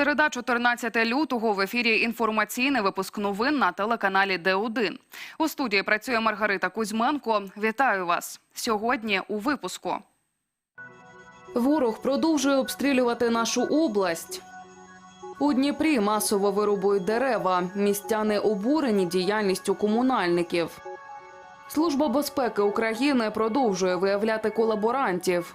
Середа, 14 лютого, в ефірі інформаційний випуск новин на телеканалі Д1. У студії працює Маргарита Кузьменко. Вітаю вас сьогодні. У випуску ворог продовжує обстрілювати нашу область. У Дніпрі масово вирубують дерева. Містяни обурені діяльністю комунальників. Служба безпеки України продовжує виявляти колаборантів.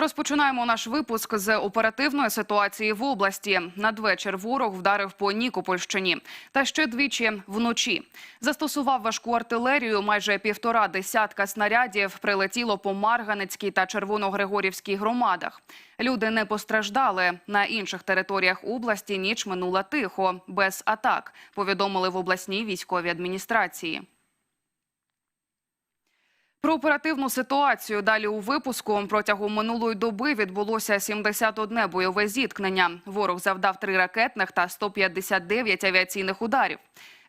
Розпочинаємо наш випуск з оперативної ситуації в області. Надвечір ворог вдарив по Нікопольщині та ще двічі вночі. Застосував важку артилерію. Майже півтора десятка снарядів прилетіло по Марганецькій та Червоногригорівській громадах. Люди не постраждали на інших територіях області. Ніч минула тихо, без атак. Повідомили в обласній військовій адміністрації. Про оперативну ситуацію далі у випуску протягом минулої доби відбулося 71 бойове зіткнення. Ворог завдав три ракетних та 159 авіаційних ударів.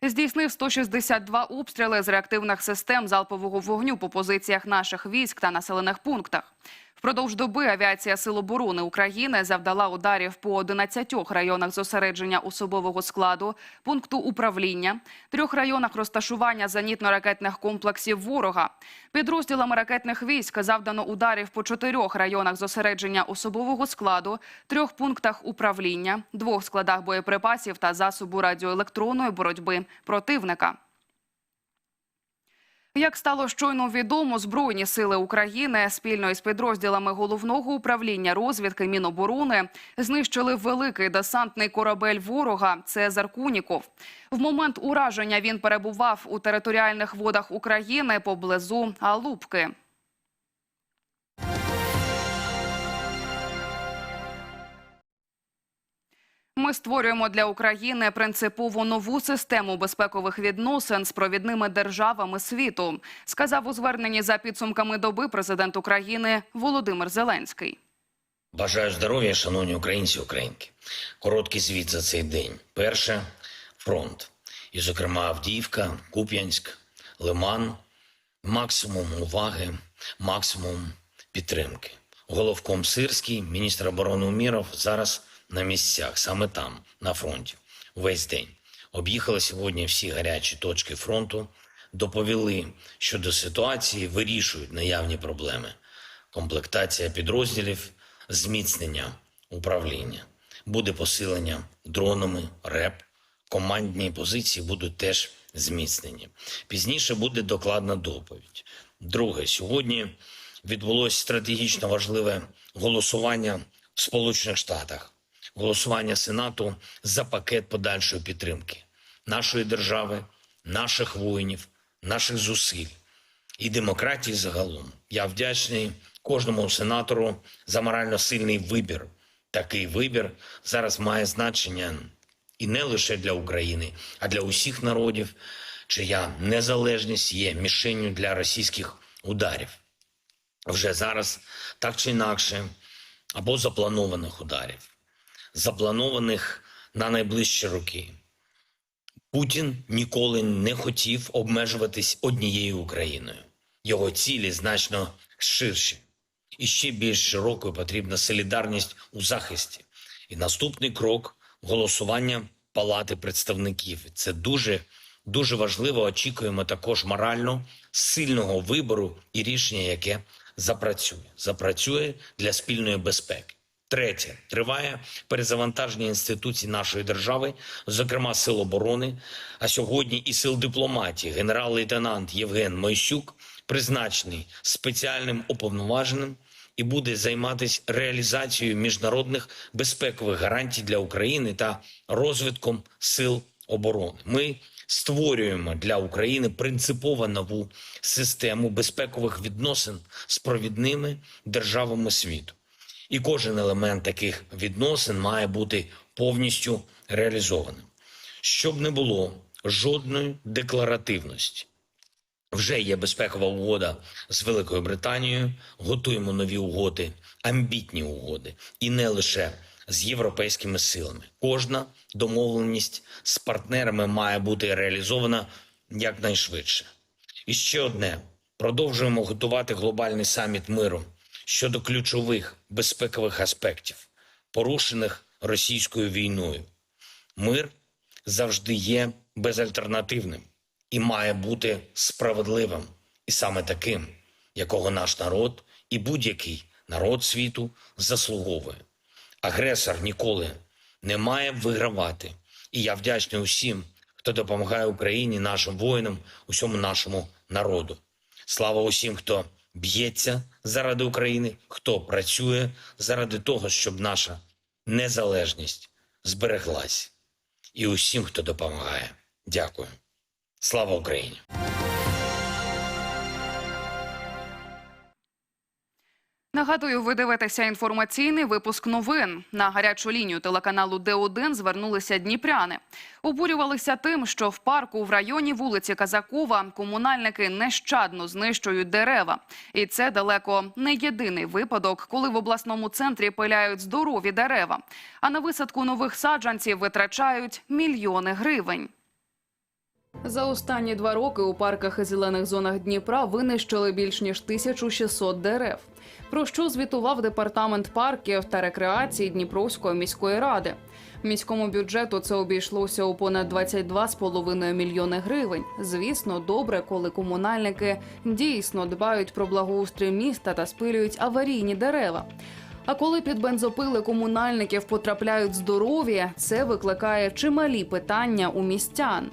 Здійснив 162 обстріли з реактивних систем залпового вогню по позиціях наших військ та населених пунктах. Впродовж доби авіація Сил оборони України завдала ударів по 11 районах зосередження особового складу, пункту управління, трьох районах розташування зенітно-ракетних комплексів ворога. Підрозділами ракетних військ завдано ударів по чотирьох районах зосередження особового складу, трьох пунктах управління, двох складах боєприпасів та засобу радіоелектронної боротьби противника. Як стало щойно відомо, збройні сили України спільно із підрозділами головного управління розвідки Міноборони знищили великий десантний корабель ворога. Це Заркуніков. В момент ураження він перебував у територіальних водах України поблизу Алупки. Створюємо для України принципово нову систему безпекових відносин з провідними державами світу, сказав у зверненні за підсумками доби президент України Володимир Зеленський. Бажаю здоров'я, шановні українці українки. Короткий звіт за цей день. Перше фронт. І, зокрема, Авдіївка, Куп'янськ, Лиман. Максимум уваги, максимум підтримки. Головком Сирський, міністр оборони Уміров зараз на місцях, саме там, на фронті, весь день. Об'їхали сьогодні всі гарячі точки фронту, доповіли щодо ситуації, вирішують наявні проблеми. Комплектація підрозділів, зміцнення управління. Буде посилення дронами, РЕП. Командні позиції будуть теж зміцнені. Пізніше буде докладна доповідь. Друге, сьогодні відбулося стратегічно важливе голосування в Сполучених Штатах, голосування Сенату за пакет подальшої підтримки нашої держави, наших воїнів, наших зусиль і демократії загалом. Я вдячний кожному сенатору за морально сильний вибір. Такий вибір зараз має значення і не лише для України, а для усіх народів, чия незалежність є мішенню для російських ударів. Вже зараз так чи інакше, або запланованих ударів, запланованих на найближчі роки. Путін ніколи не хотів обмежуватись однією Україною. Його цілі значно ширші. І ще більш широкою потрібна солідарність у захисті. І наступний крок голосування Палати представників. Це дуже дуже важливо. Очікуємо також морально сильного вибору і рішення, яке запрацює. Запрацює для спільної безпеки. Третє триває перезавантаження інституцій нашої держави, зокрема сил оборони. А сьогодні і сил дипломатії. Генерал-лейтенант Євген Мойсюк призначений спеціальним уповноваженим і буде займатися реалізацією міжнародних безпекових гарантій для України та розвитком сил оборони. Ми створюємо для України принципово нову систему безпекових відносин з провідними державами світу. І кожен елемент таких відносин має бути повністю реалізованим, щоб не було жодної декларативності. Вже є безпекова угода з Великою Британією. Готуємо нові угоди, амбітні угоди, і не лише з європейськими силами. Кожна домовленість з партнерами має бути реалізована якнайшвидше. І ще одне: продовжуємо готувати глобальний саміт миру щодо ключових безпекових аспектів, порушених російською війною. Мир завжди є безальтернативним і має бути справедливим, і саме таким, якого наш народ і будь-який народ світу заслуговує. Агресор ніколи не має вигравати. І я вдячний усім, хто допомагає Україні, нашим воїнам, усьому нашому народу. Слава усім, хто б'ється заради України, хто працює заради того, щоб наша незалежність збереглась. І усім, хто допомагає. Дякую. Слава Україні! Нагадую, ви дивитеся інформаційний випуск новин. На гарячу лінію телеканалу Д1 звернулися дніпряни. Обурювалися тим, що в парку в районі вулиці Казакова комунальники нещадно знищують дерева. І це далеко не єдиний випадок, коли в обласному центрі пиляють здорові дерева. А на висадку нових саджанців витрачають мільйони гривень. За останні два роки у парках і зелених зонах Дніпра винищили більш ніж 1600 дерев. Про що звітував департамент парків та рекреації Дніпровської міської ради. Міському бюджету це обійшлося у понад 22,5 мільйони гривень. Звісно, добре, коли комунальники дійсно дбають про благоустрій міста та спилюють аварійні дерева. А коли під бензопили комунальників потрапляють здорові, це викликає чималі питання у містян.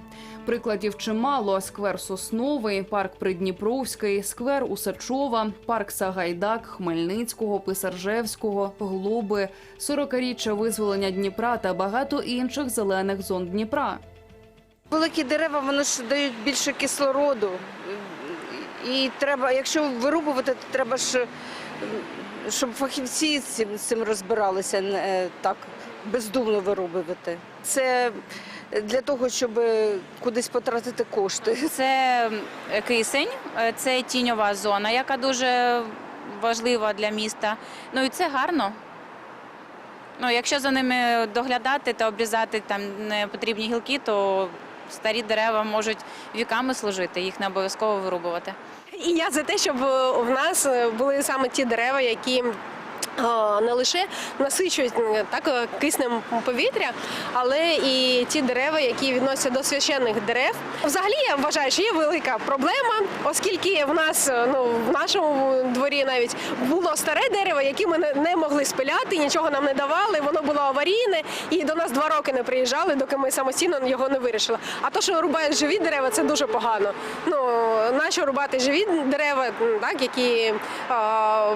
Прикладів чимало: сквер Сосновий, парк Придніпровський, сквер Усачова, парк Сагайдак, Хмельницького, Писаржевського, Глуби, 40-річчя визволення Дніпра та багато інших зелених зон Дніпра. Великі дерева вони ж дають більше кислороду. І треба, якщо вирубувати, то треба ж, щоб фахівці з цим, з цим розбиралися, не так бездумно вирубувати. Це для того, щоб кудись потратити кошти. Це кисень, е, це тіньова зона, яка дуже важлива для міста. Ну і це гарно. Ну, якщо за ними доглядати та обрізати там непотрібні гілки, то старі дерева можуть віками служити, їх не обов'язково вирубувати. І я за те, щоб е, в нас е, були саме ті дерева, які е, не лише насичують так е, киснем повітря, але і ті дерева, які відносяться до священних дерев. Взагалі я вважаю, що є велика проблема, оскільки в нас е, ну в нашому дворі навіть було старе дерево, яке ми не- могли спиляти, нічого нам не давали. Воно було аварійне, і до нас два роки не приїжджали, доки ми самостійно його не вирішили. А то, що рубають живі дерева, це дуже погано. Ну нащо рубати живі дерева, так які а,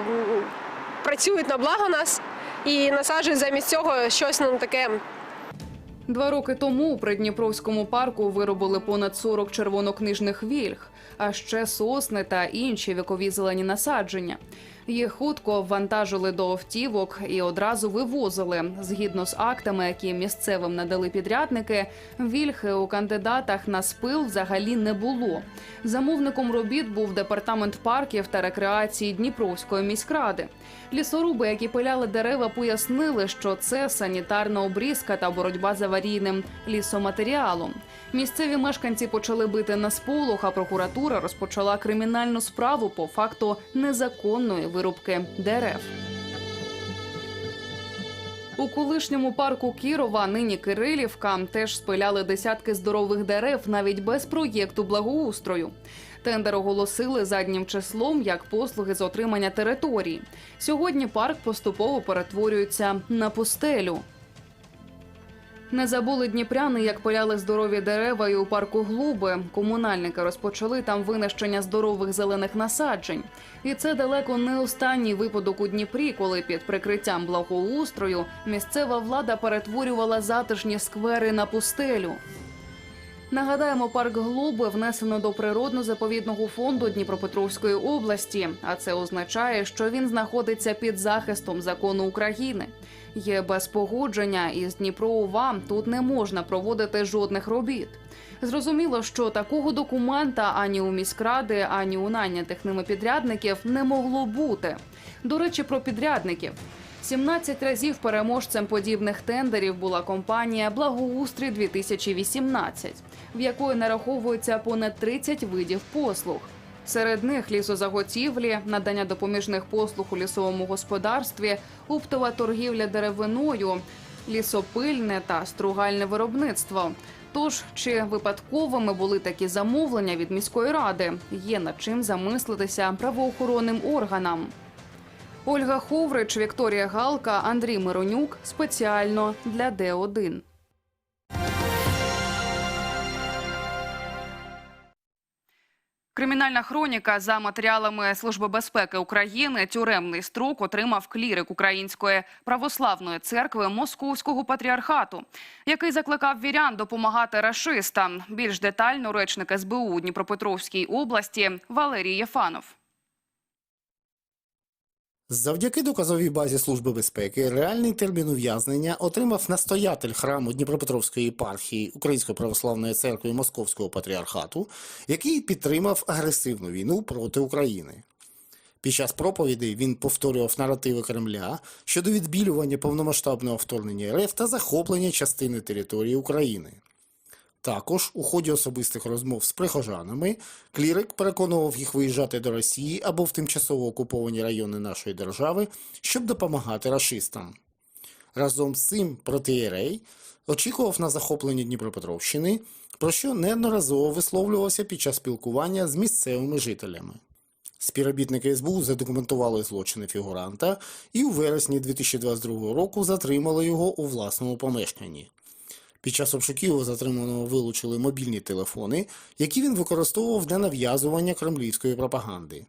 працюють на благо нас і насаджують замість цього щось нам таке Два роки тому у Придніпровському парку виробили понад 40 червонокнижних вільг, а ще сосни та інші вікові зелені насадження. Їх хутко вантажили до автівок і одразу вивозили. Згідно з актами, які місцевим надали підрядники, вільхи у кандидатах на спил взагалі не було. Замовником робіт був департамент парків та рекреації Дніпровської міськради. Лісоруби, які пиляли дерева, пояснили, що це санітарна обрізка та боротьба з аварійним лісоматеріалом. Місцеві мешканці почали бити на сполох, а прокуратура розпочала кримінальну справу по факту незаконної вирубки дерев. У колишньому парку Кірова, нині Кирилівка, теж спиляли десятки здорових дерев навіть без проєкту благоустрою. Тендер оголосили заднім числом як послуги з отримання території. Сьогодні парк поступово перетворюється на пустелю. Не забули дніпряни, як пиляли здорові дерева і у парку Глуби. Комунальники розпочали там винищення здорових зелених насаджень. І це далеко не останній випадок у Дніпрі, коли під прикриттям благоустрою місцева влада перетворювала затишні сквери на пустелю. Нагадаємо, парк Глуби внесено до природно-заповідного фонду Дніпропетровської області, а це означає, що він знаходиться під захистом закону України. Є без погодження із Дніпроува тут не можна проводити жодних робіт. Зрозуміло, що такого документа ані у міськради, ані у найнятих ними підрядників не могло бути. До речі, про підрядників. 17 разів переможцем подібних тендерів була компанія Благоустрій 2018 в якої нараховується понад 30 видів послуг. Серед них лісозаготівлі, надання допоміжних послуг у лісовому господарстві, оптова торгівля деревиною, лісопильне та стругальне виробництво. Тож чи випадковими були такі замовлення від міської ради? Є над чим замислитися правоохоронним органам. Ольга Ховрич, Вікторія Галка, Андрій Миронюк спеціально для Д1. Кримінальна хроніка за матеріалами Служби безпеки України тюремний строк отримав клірик Української православної церкви Московського патріархату, який закликав вірян допомагати рашистам. Більш детально речник СБУ у Дніпропетровській області Валерій Єфанов. Завдяки доказовій базі Служби безпеки реальний термін ув'язнення отримав настоятель храму Дніпропетровської єпархії Української православної церкви Московського патріархату, який підтримав агресивну війну проти України. Під час проповідей він повторював наративи Кремля щодо відбілювання повномасштабного вторгнення РФ та захоплення частини території України. Також у ході особистих розмов з прихожанами клірик переконував їх виїжджати до Росії або в тимчасово окуповані райони нашої держави, щоб допомагати рашистам. Разом з цим протиєрей очікував на захоплення Дніпропетровщини, про що неодноразово висловлювався під час спілкування з місцевими жителями. Співробітники СБУ задокументували злочини фігуранта і у вересні 2022 року затримали його у власному помешканні. Під час обшуків затриманого вилучили мобільні телефони, які він використовував для нав'язування кремлівської пропаганди.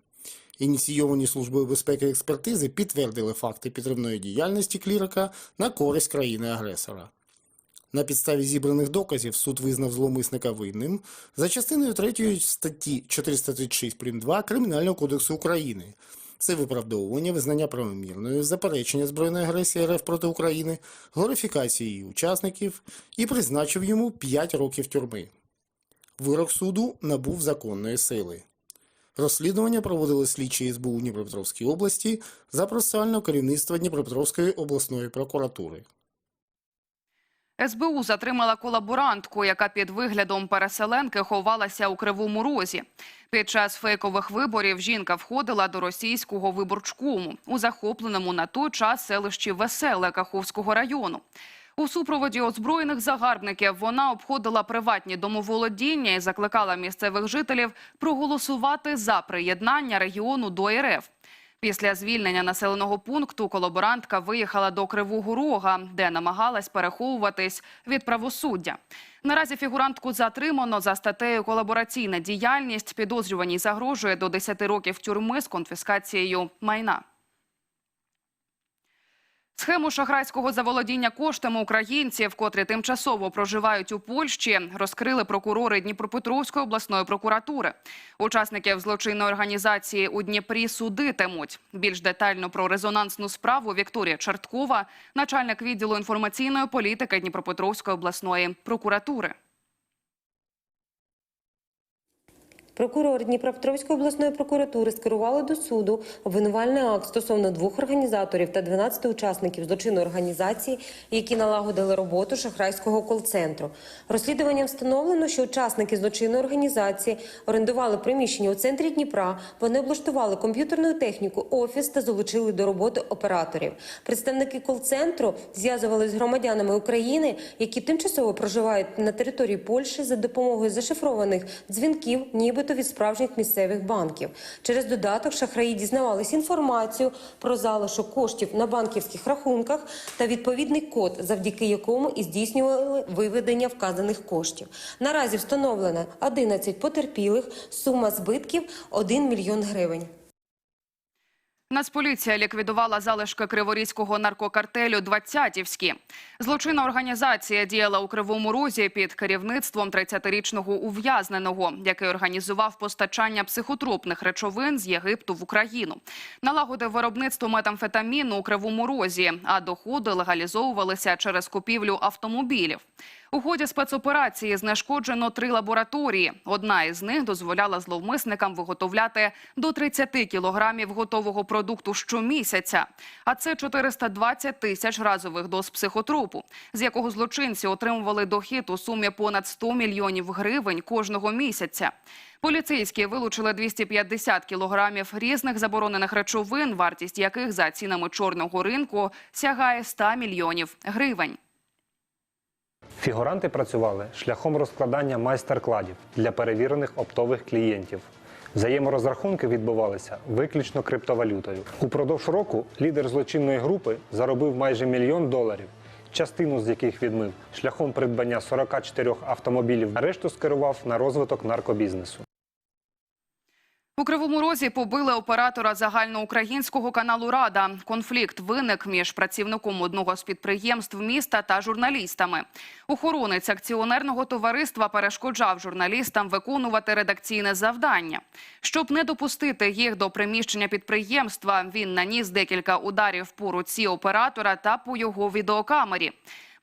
Ініційовані службою безпеки експертизи підтвердили факти підривної діяльності клірика на користь країни-агресора. На підставі зібраних доказів суд визнав зловмисника винним за частиною 3 статті 436 прим. 2 Кримінального кодексу України. Це виправдовування, визнання правомірною, заперечення збройної агресії РФ проти України, глорифікації її учасників і призначив йому 5 років тюрми. Вирок суду набув законної сили. Розслідування проводили слідчі СБУ Дніпропетровській області за процесуального керівництва Дніпропетровської обласної прокуратури. СБУ затримала колаборантку, яка під виглядом переселенки ховалася у Кривому Розі. Під час фейкових виборів жінка входила до російського виборчкому у захопленому на той час селищі Веселе Каховського району. У супроводі озброєних загарбників вона обходила приватні домоволодіння і закликала місцевих жителів проголосувати за приєднання регіону до РФ. Після звільнення населеного пункту колаборантка виїхала до Кривого Рога, де намагалась переховуватись від правосуддя. Наразі фігурантку затримано за статтею колабораційна діяльність. Підозрюваній загрожує до 10 років тюрми з конфіскацією майна. Схему шахрайського заволодіння коштами українців, котрі тимчасово проживають у Польщі, розкрили прокурори Дніпропетровської обласної прокуратури. Учасників злочинної організації у Дніпрі судитимуть. Більш детально про резонансну справу Вікторія Черткова, начальник відділу інформаційної політики Дніпропетровської обласної прокуратури. Прокурор Дніпропетровської обласної прокуратури скерували до суду обвинувальний акт стосовно двох організаторів та 12 учасників злочинної організації, які налагодили роботу шахрайського кол-центру. Розслідуванням встановлено, що учасники злочинної організації орендували приміщення у центрі Дніпра. Вони облаштували комп'ютерну техніку, офіс та залучили до роботи операторів. Представники кол-центру зв'язувалися з громадянами України, які тимчасово проживають на території Польщі за допомогою зашифрованих дзвінків, нібито від справжніх місцевих банків. Через додаток шахраї дізнавались інформацію про залишок коштів на банківських рахунках та відповідний код, завдяки якому і здійснювали виведення вказаних коштів. Наразі встановлено 11 потерпілих, сума збитків 1 мільйон гривень. Нацполіція ліквідувала залишки криворізького наркокартелю «Двадцятівські». Злочинна організація діяла у Кривому Розі під керівництвом 30-річного ув'язненого, який організував постачання психотропних речовин з Єгипту в Україну. Налагодив виробництво метамфетаміну у Кривому Розі, а доходи легалізовувалися через купівлю автомобілів. У ході спецоперації знешкоджено три лабораторії. Одна із них дозволяла зловмисникам виготовляти до 30 кілограмів готового продукту щомісяця. А це 420 тисяч разових доз психотропу, з якого злочинці отримували дохід у сумі понад 100 мільйонів гривень кожного місяця. Поліцейські вилучили 250 кілограмів різних заборонених речовин, вартість яких за цінами чорного ринку сягає 100 мільйонів гривень. Фігуранти працювали шляхом розкладання майстер-кладів для перевірених оптових клієнтів. Взаєморозрахунки відбувалися виключно криптовалютою. Упродовж року лідер злочинної групи заробив майже мільйон доларів, частину з яких відмив шляхом придбання 44 автомобілів, решту скерував на розвиток наркобізнесу. У Кривому Розі побили оператора загальноукраїнського каналу Рада. Конфлікт виник між працівником одного з підприємств міста та журналістами. Охоронець акціонерного товариства перешкоджав журналістам виконувати редакційне завдання. Щоб не допустити їх до приміщення підприємства, він наніс декілька ударів по руці оператора та по його відеокамері.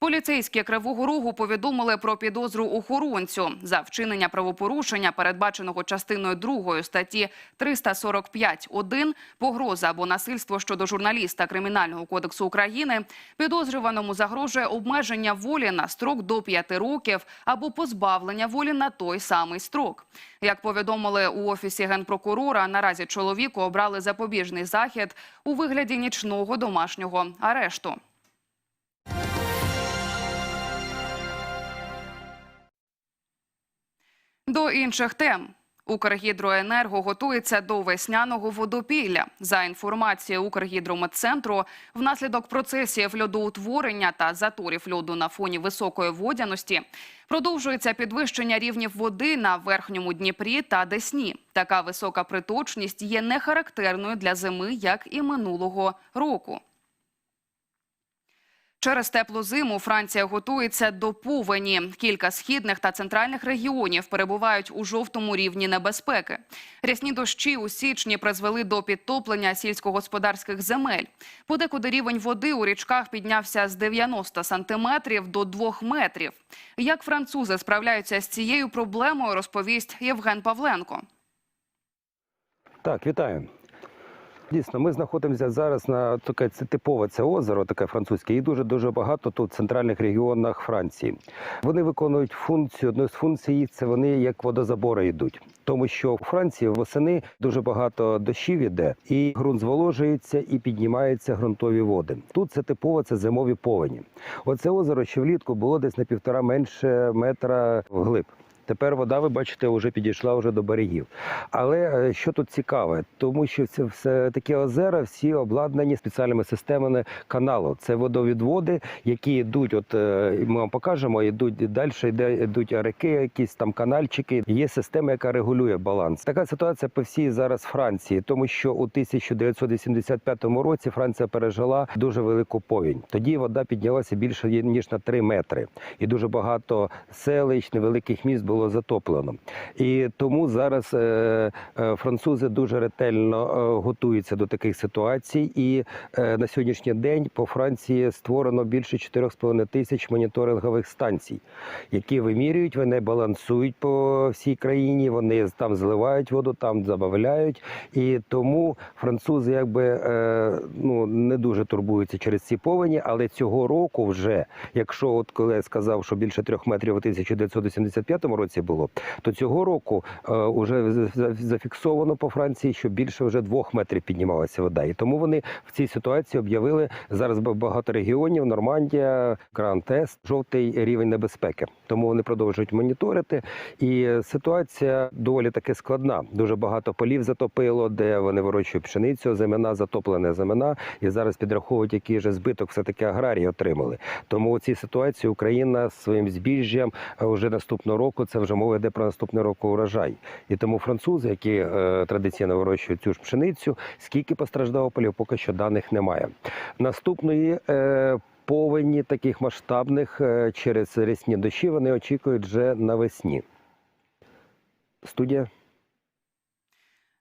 Поліцейські Кривого Рогу повідомили про підозру охоронцю за вчинення правопорушення, передбаченого частиною 2 статті 345.1 погроза або насильство щодо журналіста Кримінального кодексу України. Підозрюваному загрожує обмеження волі на строк до 5 років або позбавлення волі на той самий строк. Як повідомили у офісі генпрокурора, наразі чоловіку обрали запобіжний захід у вигляді нічного домашнього арешту. До інших тем. Укргідроенерго готується до весняного водопілля. За інформацією Укргідрометцентру, внаслідок процесів льодоутворення та заторів льоду на фоні високої водяності продовжується підвищення рівнів води на верхньому Дніпрі та Десні. Така висока приточність є нехарактерною для зими, як і минулого року. Через теплу зиму Франція готується до повені. Кілька східних та центральних регіонів перебувають у жовтому рівні небезпеки. Рясні дощі у січні призвели до підтоплення сільськогосподарських земель. Подекуди рівень води у річках піднявся з 90 сантиметрів до 2 метрів. Як французи справляються з цією проблемою, розповість Євген Павленко. Так, вітаю. Дійсно, ми знаходимося зараз на таке це типове це озеро, таке французьке, і дуже дуже багато тут в центральних регіонах Франції. Вони виконують функцію. Одну з функцій це вони як водозабори йдуть. Тому що у Франції восени дуже багато дощів іде, і ґрунт зволожується і піднімаються ґрунтові води. Тут це типово, це зимові повені. Оце озеро ще влітку було десь на півтора менше метра вглиб. Тепер вода, ви бачите, вже підійшла вже до берегів. Але е, що тут цікаве, тому що це все такі озера, всі обладнані спеціальними системами каналу. Це водовідводи, які йдуть. От е, ми вам покажемо, йдуть далі, йде йдуть реки, якісь там канальчики. Є система, яка регулює баланс. Така ситуація по всій зараз Франції, тому що у 1985 році Франція пережила дуже велику повінь. Тоді вода піднялася більше ніж на 3 метри, і дуже багато селищ, невеликих міст було затоплено. І тому зараз е, е, французи дуже ретельно е, готуються до таких ситуацій. І на сьогоднішній день по Франції створено більше 4,5 тисяч моніторингових станцій, які вимірюють, вони балансують по всій країні. Вони там зливають воду, там забавляють. І тому французи якби ну не дуже турбуються через ці повені, але цього року вже, якщо от коли я сказав, що більше трьох метрів у 1985 році було, то цього року е, вже за- зафіксовано по Франції, що більше вже двох метрів піднімалася вода. І тому вони в цій ситуації об'явили зараз багато регіонів, Нормандія, Гранд-Ест, жовтий рівень небезпеки. Тому вони продовжують моніторити. І ситуація доволі таки складна. Дуже багато полів затопило, де вони вирощують пшеницю, земена затоплена земена, і зараз підраховують, який же збиток все таки аграрії отримали. Тому у цій ситуації Україна своїм збіжжям е, вже наступного року це вже мова йде про наступний року урожай. І тому французи, які е, традиційно вирощують цю ж пшеницю, скільки постраждало полів, поки що даних немає. Наступної е, повені таких масштабних е, через рясні дощі вони очікують вже навесні. Студія.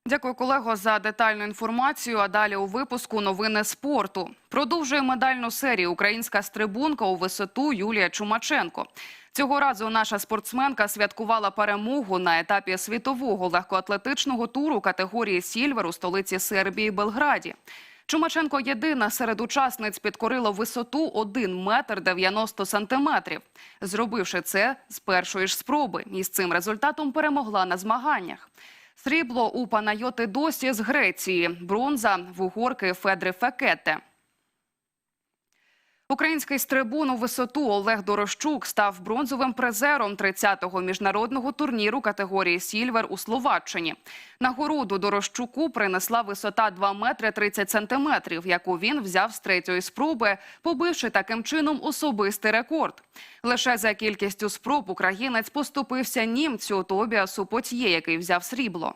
Дякую, колего, за детальну інформацію. А далі у випуску новини спорту. Продовжує медальну серію українська стрибунка у висоту Юлія Чумаченко. Цього разу наша спортсменка святкувала перемогу на етапі світового легкоатлетичного туру категорії Сільвер у столиці Сербії Белграді. Чумаченко єдина серед учасниць підкорила висоту 1 метр 90 сантиметрів, зробивши це з першої ж спроби. І з цим результатом перемогла на змаганнях. Срібло у Панайоти Досі з Греції, бронза в угорки Федри Фекете. Український стрибун у висоту Олег Дорощук став бронзовим призером 30-го міжнародного турніру категорії Сільвер у Словаччині. Нагороду Дорощуку принесла висота 2 метри 30 сантиметрів, яку він взяв з третьої спроби, побивши таким чином особистий рекорд. Лише за кількістю спроб українець поступився німцю Тобіасу Потьє, який взяв срібло.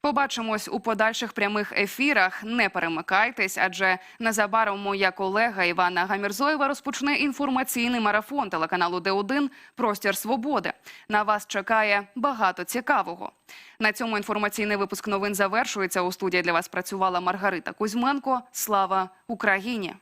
Побачимось у подальших прямих ефірах. Не перемикайтесь, адже незабаром моя колега Івана Гамірзоєва розпочне інформаційний марафон телеканалу Д1 Простір свободи. На вас чекає багато цікавого. На цьому інформаційний випуск новин завершується. У студії для вас працювала Маргарита Кузьменко. Слава Україні!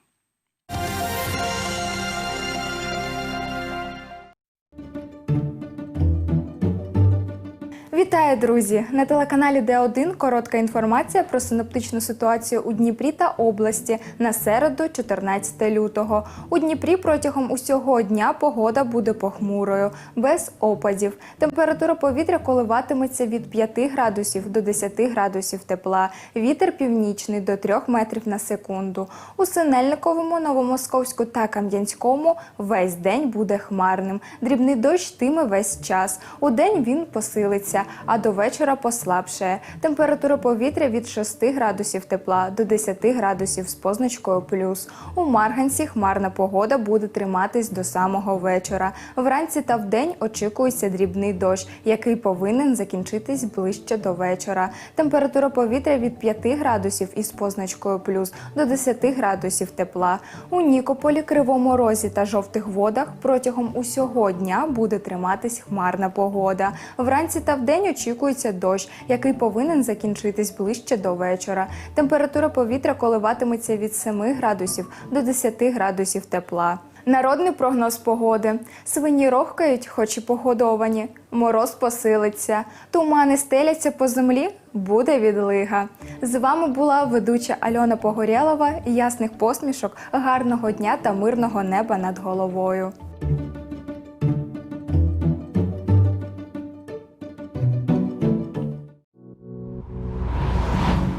Вітаю, друзі! На телеканалі Д1 коротка інформація про синоптичну ситуацію у Дніпрі та області на середу, 14 лютого. У Дніпрі протягом усього дня погода буде похмурою, без опадів. Температура повітря коливатиметься від 5 градусів до 10 градусів тепла. Вітер північний до 3 метрів на секунду. У Синельниковому, Новомосковську та Кам'янському весь день буде хмарним. Дрібний дощ тиме весь час. У день він посилиться, а до вечора послабшає. Температура повітря від 6 градусів тепла до 10 градусів з позначкою плюс. У Марганці хмарна погода буде триматись до самого вечора. Вранці та вдень очікується дрібний дощ, який повинен закінчитись ближче до вечора. Температура повітря від 5 градусів із позначкою плюс до 10 градусів тепла. У Нікополі, Кривому Розі та жовтих водах протягом усього дня буде триматись хмарна погода. Вранці та вдень очікується дощ, який повинен закінчитись ближче до вечора. Температура повітря коливатиметься від 7 градусів до 10 градусів тепла. Народний прогноз погоди. Свині рохкають, хоч і погодовані. Мороз посилиться. Тумани стеляться по землі. Буде відлига. З вами була ведуча Альона Погорєлова. Ясних посмішок, гарного дня та мирного неба над головою.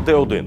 conteúdo.